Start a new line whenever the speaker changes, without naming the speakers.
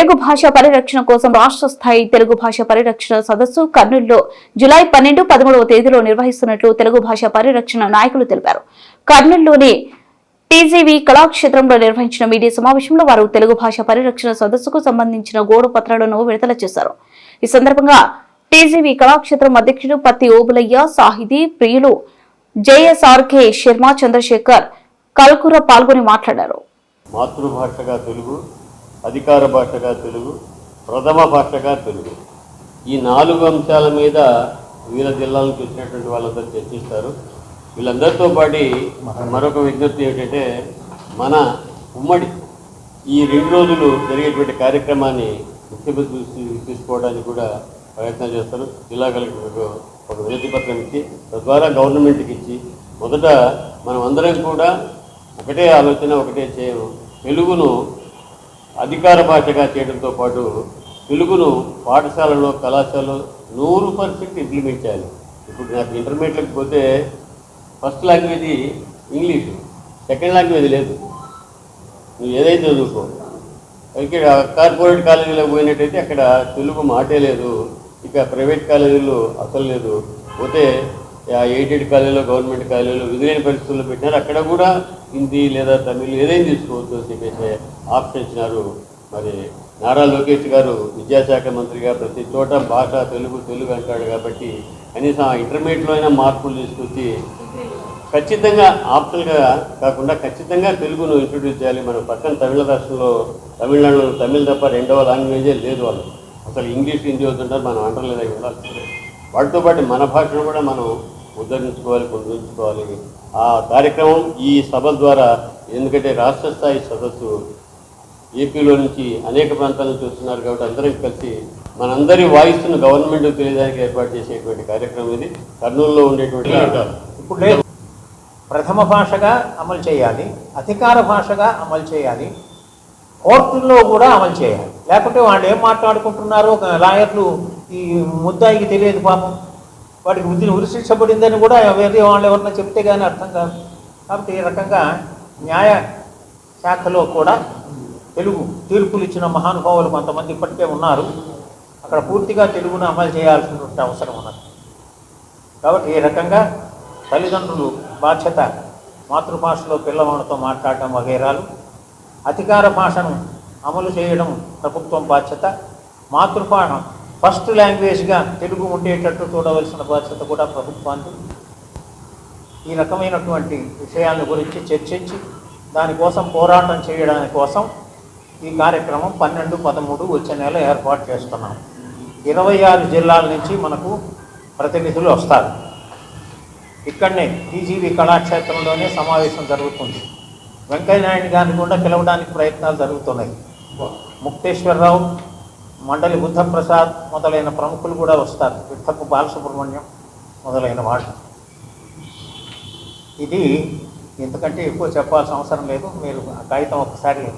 తెలుగు భాష పరిరక్షణ కోసం రాష్ట్ర స్థాయి తెలుగు భాష పరిరక్షణ సదస్సు కర్నూలులో జులై పన్నెండు పదమూడవ తేదీలో నిర్వహిస్తున్నట్లు తెలుగు భాష పరిరక్షణ నాయకులు తెలిపారు. కర్నూలులోని టీజీవీ కళాక్షేత్రంలో నిర్వహించిన మీడియా సమావేశంలో వారు తెలుగు భాష పరిరక్షణ సదస్సుకు సంబంధించిన గోడు పత్రాలను విడుదల చేశారు. ఈ సందర్భంగా టీజీవీ కళాక్షేత్రం అధ్యక్షుడు పత్తి ఓబులయ్య సాహితీ ప్రియులు జేఎస్ఆర్కే శర్మ చంద్రశేఖర్ కల్కుర పాల్గొని మాట్లాడారు.
మాతృభాషగా తెలుగు అధికార భాషగా తెలుగు ప్రథమ భాషగా తెలుగు. ఈ నాలుగు అంశాల మీద వీళ్ళ జిల్లాల నుంచి వచ్చినటువంటి వాళ్ళందరూ చర్చిస్తారు. వీళ్ళందరితో పాటు మరొక విజ్ఞప్తి ఏమిటంటే మన ఉమ్మడి ఈ రెండు రోజులు జరిగేటువంటి కార్యక్రమాన్ని ముఖ్యమంత్రి చూసి తీసుకోవడానికి కూడా ప్రయత్నం చేస్తారు. జిల్లా కలెక్టర్కు ఒక వినతి పత్రం ఇచ్చి తద్వారా గవర్నమెంట్కి ఇచ్చి మొదట మనం అందరం కూడా ఒకటే ఆలోచన ఒకటే చేయము తెలుగును అధికార భాషగా చేయడంతో పాటు తెలుగును పాఠశాలలో కళాశాలలో నూరు పర్సెంట్ ఇంప్లిమెంట్ చేయాలి. ఇప్పుడు నాకు ఇంటర్మీడియట్కి పోతే first language English second language లేదు. నువ్వు ఏదైతే చదువుకో. ఇక్కడ కార్పొరేట్ కాలేజీలో పోయినట్టయితే అక్కడ తెలుగు మాటే లేదు. ఇక ప్రైవేట్ కాలేజీలో అసలు లేదు. పోతే ఎయిటెడ్ కాలేజీలో గవర్నమెంట్ కాలేజీలో విధులైన పరిస్థితుల్లో పెట్టినారు. అక్కడ కూడా హిందీ లేదా తమిళ్ ఏదైనా తీసుకోవచ్చు అని చెప్పేసి ఆప్షన్ ఇచ్చినారు మరి నారా లోకేష్ గారు విద్యాశాఖ మంత్రిగా ప్రతి చోట భాష తెలుగు తెలుగు అంటాడు కాబట్టి కనీసం ఆ ఇంటర్మీడియట్లో అయినా మార్పులు తీసుకొచ్చి ఖచ్చితంగా ఆప్షన్గా కాకుండా ఖచ్చితంగా తెలుగును ఇంట్రొడ్యూస్ చేయాలి. మన పక్కన తమిళ రాష్ట్రంలో తమిళనాడులో తమిళ్ తప్ప రెండవ లాంగ్వేజే లేదు వాళ్ళు. అసలు ఇంగ్లీష్ హిందీ వస్తుంటారు మనం అంటలేదు అవి వాటితో పాటు మన భాషను కూడా మనం ఉద్ధరించుకోవాలి పొందించుకోవాలి ఆ కార్యక్రమం ఈ సభ ద్వారా ఎందుకంటే రాష్ట్ర స్థాయి సదస్సు ఏపీలో నుంచి అనేక ప్రాంతాల నుంచి వస్తున్నారు కాబట్టి అందరం కలిసి మనందరి వాయిస్ను గవర్నమెంట్ తెలియడానికి ఏర్పాటు చేసేటువంటి కార్యక్రమం ఇది. కర్నూలులో ఉండేటువంటి
ఇప్పుడు లేదు ప్రథమ భాషగా అమలు చేయాలి అధికార భాషగా అమలు చేయాలి కోర్టుల్లో కూడా అమలు చేయాలి. లేకపోతే వాళ్ళు ఏం మాట్లాడుకుంటున్నారో లాయర్లు ఈ ముద్దాయికి తెలియదు పాపం. వాటికి బుద్ధిని ఉరిశిక్షపడిందని కూడా వేరే వాళ్ళు ఎవరన్నా చెప్తే కానీ అర్థం కాదు. కాబట్టి ఈ రకంగా న్యాయ శాఖలో కూడా తెలుగు తీర్పులు ఇచ్చిన మహానుభావులు కొంతమంది ఇప్పటికే ఉన్నారు. అక్కడ పూర్తిగా తెలుగును అమలు చేయాల్సినటువంటి అవసరం ఉన్నది. కాబట్టి ఈ రకంగా తల్లిదండ్రులు బాధ్యత మాతృభాషలో పిల్లవాడితో మాట్లాడటం వగైరాలు. అధికార భాషను అమలు చేయడం ప్రభుత్వం బాధ్యత. మాతృభాష ఫస్ట్ లాంగ్వేజ్గా తెలుగు ఉండేటట్టు చూడవలసిన బాధ్యత కూడా ప్రభుత్వానికి. ఈ రకమైనటువంటి విషయాల గురించి చర్చించి దానికోసం పోరాటం చేయడానికి కోసం ఈ కార్యక్రమం పన్నెండు పదమూడు వచ్చే నెల ఏర్పాటు చేస్తున్నాం. ఇరవై ఆరు జిల్లాల నుంచి మనకు ప్రతినిధులు వస్తారు. ఇక్కడనే టీజీవీ కళాక్షేత్రంలోనే సమావేశం జరుగుతుంది. వెంకయ్యనాయుడు గారిని కూడా పిలవడానికి ప్రయత్నాలు జరుగుతున్నాయి. ముక్తేశ్వరరావు మండలి బుద్ధప్రసాద్ మొదలైన ప్రముఖులు కూడా వస్తారు. విఠప్పు బాలసుబ్రహ్మణ్యం మొదలైన వాళ్ళు. ఇది ఇంతకంటే ఎక్కువ చెప్పాల్సిన అవసరం లేదు. మీరు కాగితం ఒకసారి